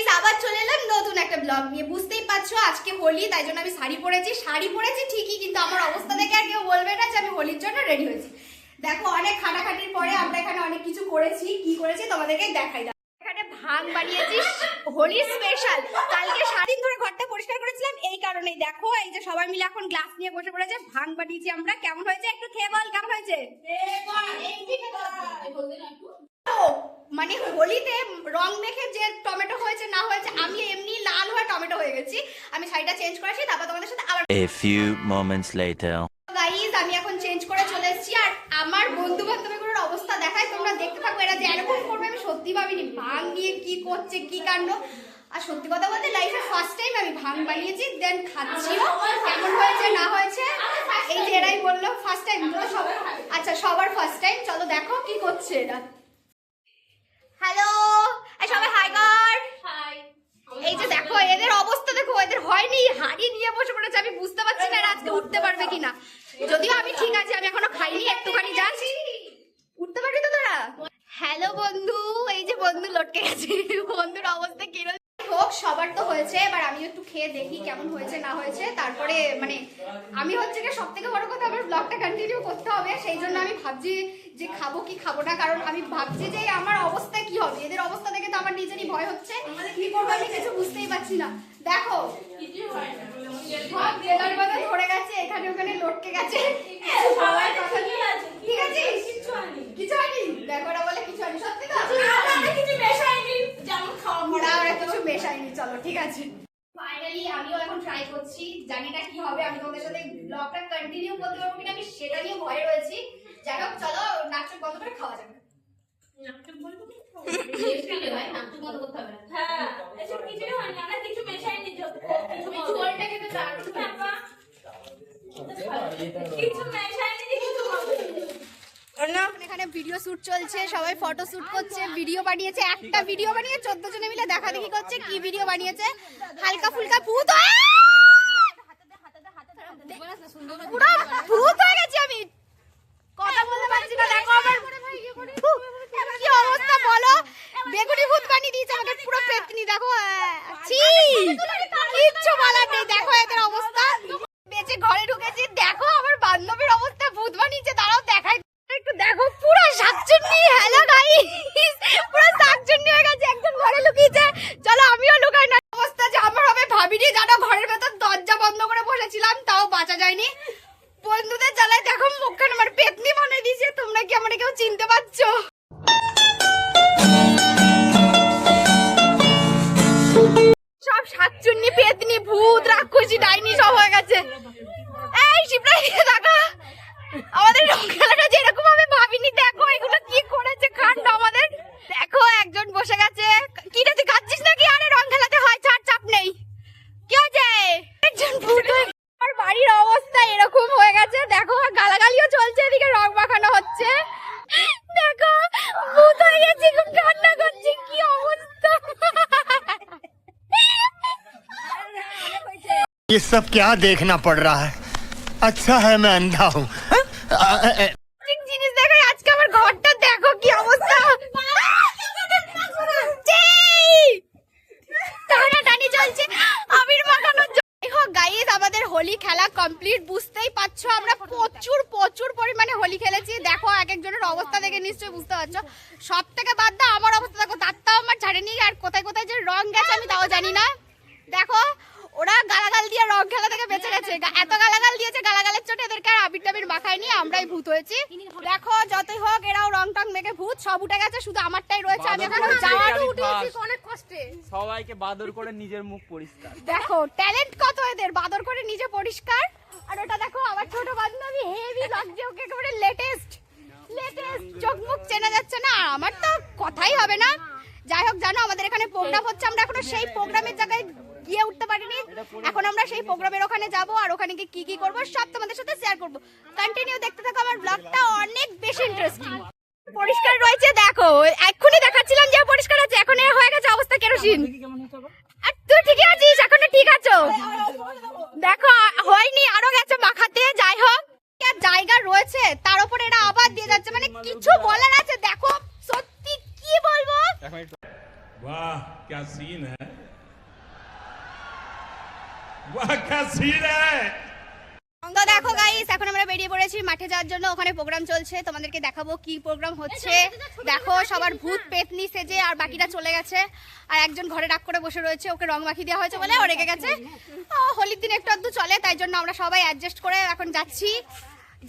Guys আবার চলে এলাম নতুন একটা ব্লগ নিয়ে। বুঝতেই পারছ, আজকে হোলি, তাই জন্য আমি শাড়ি পরেছি। শাড়ি পরেছি ঠিকই, কিন্তু আমার অবস্থা দেখে আর কেউ বলবে না যে আমি হোলির জন্য রেডি হয়েছি। দেখো, অনেক খাটাখাটির পরে আমরা এখানে অনেক কিছু করেছি। কি করেছি? তোমাদেরকে দেখাই দাও। এখানে ভাং বানিয়েছি হোলির স্পেশাল কালকে সারাদিন ধরে ঘরটা পরিষ্কার করেছিলাম, এই কারণেই। দেখো, এই যে সবাই মিলে এখন গ্লাস নিয়ে বসে পড়েছে। ভাং বানিয়েছি আমরা। কেমন হয়েছে? একটু খেয়ে কেমন হয়েছে? মানে হোলিতে রং মেখে যে টমেটো হয়েছে না হয়েছে আমি এমনি লাল হয়ে টমেটো হয়ে গেছি। আমি শাড়িটা চেঞ্জ করেছি তারপর তোমাদের সাথে আবার A few moments later. Guys আমি এখন চেঞ্জ করে চলে এসেছি আর আমার বন্ধু বান্ধবীগুলোর অবস্থা দেখায় তোমরা দেখতে থাকো এরা যে এরকম করবে আমি সত্যি ভাবিনি। ভাং নিয়ে কি করছে কি কাণ্ড? আর সত্যি কথা বলতে লাইফে ফার্স্ট টাইম আমি ভাং বানিয়েছি দেন খাচ্ছিও কেমন হয়েছে না হয়েছে এই যে এরাই বলল ফার্স্ট টাইম সব আচ্ছা সবার ফার্স্ট টাইম চলো দেখো কি করছে এরা। হ্যালো সবাই হাই গড এই যে দেখো এদের অবস্থা দেখো এদের হয়নি হাড়ি নিয়ে বসে পড়েছে আমি বুঝতে পারছি না আজকে উঠতে পারবে কিনা। যদিও আমি ঠিক আছে আমি এখনও খাইনি একটুখানি যাচ্ছি। উঠতে পারবি তো তোরা? হ্যালো বন্ধু এই যে বন্ধু লটকে গেছে বন্ধুর অবস্থা কীরকম? সবার তো হয়েছে এবার আমি একটু খেয়ে দেখি কেমন হয়েছে না হয়েছে। তারপরে মানে আমি হচ্ছে কি সব থেকে বড় কথা আমার ব্লগটা কন্টিনিউ করতে হবে সেই জন্য আমি ভাবছি যে খাব কি খাব না কারণ আমি ভাবছি যে আমার অবস্থা কি হবে? এদের অবস্থা দেখে তো আমার নিজেরই ভয় হচ্ছে। কি করব আমি কিছু বুঝতেই পারছি না। দেখো ধরে গেছে এখানে ওখানে লটকে গেছে। ঠিক আছে? কিছু হয়নি। দেখো ওরা বলে কিছু হয়নি। সত্যি তো? কিছু মেশায়নি চলো ঠিক আছে। ফাইনালি আমিও এখন ট্রাই করছি জানি না কি হবে আমি তোমাদের সাথে ব্লগটা কন্টিনিউ করতে পারব কিনা আমি সেটা নিয়ে ভয়ে রয়েছি। যাই হোক চলো নাচক বন্ধ করে খাওয়া যাবে এখানে ভিডিও শুট চলছে, সবাই ফটো শুট করছে ভিডিও বানিয়েছে, একটা ভিডিও বানিয়ে চোদ্দ জনে মিলে দেখা দেখি করছে, কি ভিডিও বানিয়েছে? হালকা ফুলকা ভূত হয়ে- পুরো ভূত হয়ে গেছি আমি কথা বলতে পারছি না দেখো আমার কি অবস্থা বলো বেগুনি ভূত বানিয়ে দিয়েছে আমাকে পুরো পেতনি দেখো আহ, ছি কিচ্ছু বলার নেই দেখো এদের অবস্থা বেঁচে ঘরে ঢুকেছি দেখো আমার বান্ধবীর অবস্থা ভূত বানিয়েছে দাঁড়াও দেখাই একটু দেখো পুরো শাকচুন্নি চলো, আমিও লুকাই না অবস্থা যে আমার ঘরের ভেতর দরজা বন্ধ করে বসেছিলাম, তাও বাঁচা যায়নি। বন্ধুদের জ্বালায় দেখো, মুখখান আমার পেতনি বানিয়ে দিয়েছে, তোমরা কি আমার কেউ চিনতে পারছ? সব শাকচুন্নি পেতনি, ভূত, রাক্ষসী, ডাইনি সব হয়ে গেছে এই শিবরা দিকে তাকা আমাদের রং খেলাটা যেরকম আমি ভাবিনি দেখো এগুলো কি করেছে কাণ্ড আমাদের দেখো একজন বসে গেছে কি রে তুই খাচ্ছিস নাকি আরে রং খেলাতে হয় ছাড় চাপ নেই কি হয়েছে একজন ভূত হয়ে আমার বাড়ির অবস্থা এরকম হয়ে গেছে দেখো গালাগালিও চলছে এদিকে রং মাখানো হচ্ছে দেখো ভূত হয়ে গেছি খুব কান্না করছি কি অবস্থা ये सब क्या देखना पड़ रहा है अच्छा है मैं अंधा हूँ ঠিক জিনিস দেখো আজকে আমার ঘরটা দেখো কি অবস্থা যেই! টানাটানি চলছে আবির মাখানোর জন্য। যাই হোক গাইস আমাদের হোলি খেলা কমপ্লিট বুঝতেই পারছো আমরা প্রচুর প্রচুর পরিমাণে হোলি খেলেছি দেখো এক একজনের অবস্থা দেখে নিশ্চয়ই বুঝতে পারছো সব থেকে বাদ দাও আমার অবস্থা দেখো তার তাও আমার ছাড়েনি আর কোথায় কোথায় যে রং গেছে আমি তাও জানি না দেখো ওরা গালাগাল দিয়ে রং খেলা থেকে বেঁচে গেছে। এত গালাগাল দিয়েছে গালাগালের চোটে এদেরকে আর আবির টাবির মাখায়নি আমরাই ভূত হয়েছি। দেখো যতই হোক এরাও রং টং মেখে ভূত সব উঠে গেছে শুধু আমারটাই রয়েছে আমি এখন যাওয়ারও উঠেছি অনেক কষ্টে। সবাইকে বাদর করে নিজের মুখ পরিষ্কার। দেখো ট্যালেন্ট কত এদের বাদর করে নিজে পরিষ্কার? আর ওটা দেখো আমার ছোট বান্ধবী হেভি লাগছে ওকে একেবারে লেটেস্ট লেটেস্ট চোখ মুখ চেনা যাচ্ছে না আমার তো কথাই হবে না। যাই হোক জানো আমাদের এখানে প্রোগ্রাম হচ্ছে আমরা এখনও সেই প্রোগ্রামের জায়গায় গিয়ে উঠতে পারিনি। এখন আমরা সেই প্রোগ্রামের ওখানে যাব আর ওখানে গিয়ে কি কি করব সব তোমাদের সাথে শেয়ার করব। কন্টিনিউ দেখতে থাকো, আমার ব্লগটা অনেক বেশি ইন্টারেস্টিং পরিষ্কার রয়েছে, দেখো, এক্ষুনি দেখাচ্ছিলাম যে পরিষ্কার আছে, এখন এর হয়ে গেছে অবস্থা কেরোসিন। আর তুই ঠিকই আছিস, এখনও ঠিক আছো? দেখো, হয়নি, আরও গেছে মাখাতে, যাই হোক। জায়গা রয়েছে, তার উপরে এরা আবার দিয়ে যাচ্ছে মানে কিছু বলার তো দেখো গাইস এখন আমরা বেরিয়ে পড়েছি মাঠে যাওয়ার জন্য। ওখানে প্রোগ্রাম চলছে। তোমাদেরকে দেখাবো কি প্রোগ্রাম হচ্ছে। দেখো সবার ভূত পেতনি সেজে আর বাকিরা চলে গেছে। আর একজন ঘরে ডাক করে বসে রয়েছে। ওকে রং মাখি দেওয়া হয়েছে বলে ও রেগে গেছে। ও, হোলির দিন একটু আধটু চলে তাই জন্য আমরা সবাই অ্যাডজাস্ট করে এখন যাচ্ছি।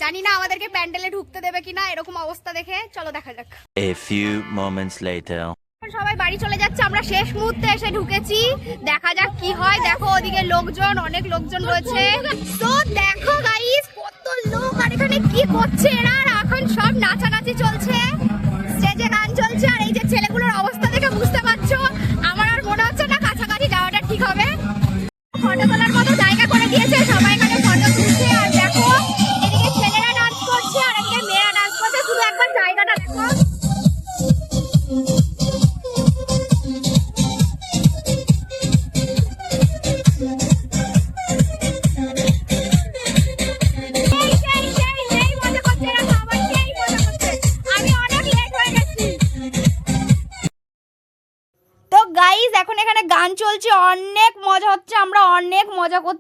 জানি না আমাদেরকে প্যান্ডেলে ঢুকতে দেবে কিনা এরকম অবস্থা দেখে। চলো দেখা যাক। A few moments later. সবাই বাড়ি চলে যাচ্ছে, আমরা শেষ মুহূর্তে এসে ঢুকেছি। দেখা যাক কি হয়। দেখো ওদিকে লোকজন, অনেক লোকজন রয়েছে। তো দেখো গাইস কত লোক আর এখানে কি করছে এরা? এখন সব নাচানাচি চলছে। স্টেজে গান চলছে, আর এই যে ছেলেগুলোর অবস্থা দেখে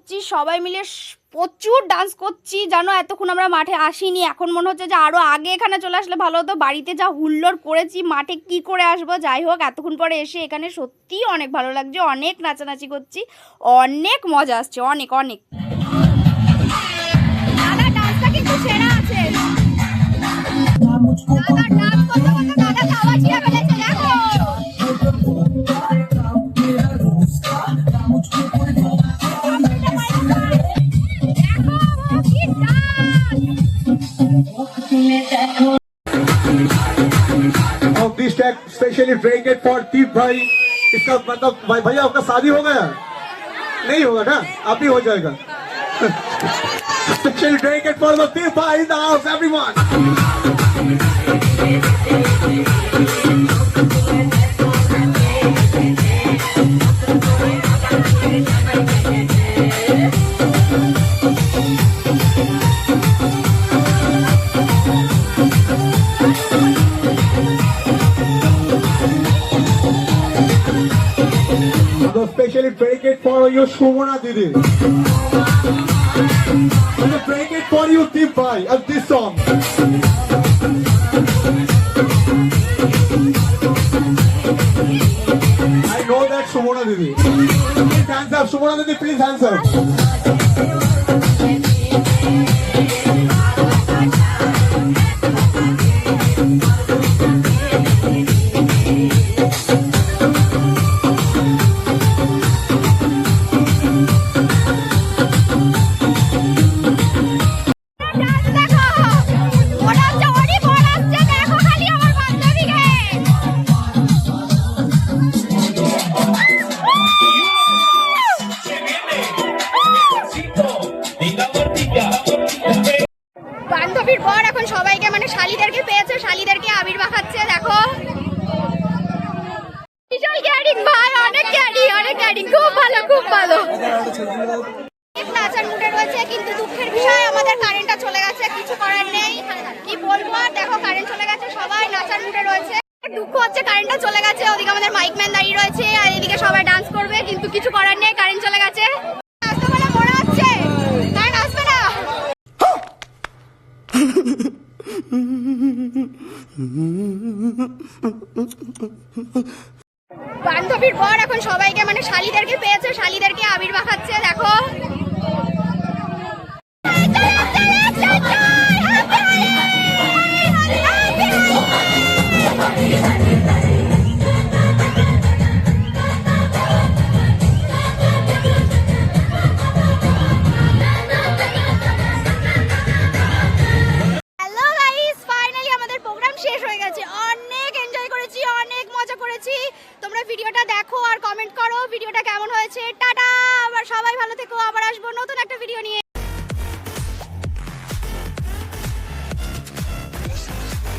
করছি সবাই মিলে প্রচুর ডান্স করছি জানো এতক্ষণ আমরা মাঠে আসিনি। এখন মনে হচ্ছে যে আরও আগে এখানে চলে আসলে ভালো হতো। বাড়িতে যা হুল্লোড় করেছি মাঠে কি করে আসব? যাই হোক এতক্ষণ পরে এসে এখানে সত্যিই অনেক ভালো লাগছে অনেক নাচানাচি করছি অনেক মজা আসছে অনেক অনেক। দাদা ডান্সটা কিন্তু সেরা আছে। This tag specially ड्रेंगेड for Deep भाई इसका मतलब भाई भैया, आपका शादी हो गया? नहीं होगा ना? आप भी हो जाएगा। स्पेशली ड्रेंगेड फॉर द दीप भाई in the house everyone your Shobana Didi. I'm gonna break it for you, Deep Bhai, of this song. I know that Shobana Didi. Please hands up, Shobana Didi, please hands up. খুব ভালো। নাচার মুডে রয়েছে কিন্তু দুঃখের বিষয় আমাদের কারেন্টটা চলে গেছে কিছু করার নেই। কি বলব আর দেখো কারেন্ট চলে গেছে সবাই নাচার মুডে রয়েছে। দুঃখ হচ্ছে কারেন্টটা চলে গেছে ওদিকে আমাদের মাইক ম্যান দাঁড়িয়ে রয়েছে আর এদিকে সবাই ডান্স করবে কিন্তু কিছু করার নেই কারেন্ট চলে গেছে। আসতে বলে মনে হচ্ছে কারেন্ট আসবে না। বান্ধবীর পর এখন সবাইকে মানে শালিদেরকে পেয়েছে শালিদেরকে আবির মাখাচ্ছে দেখো।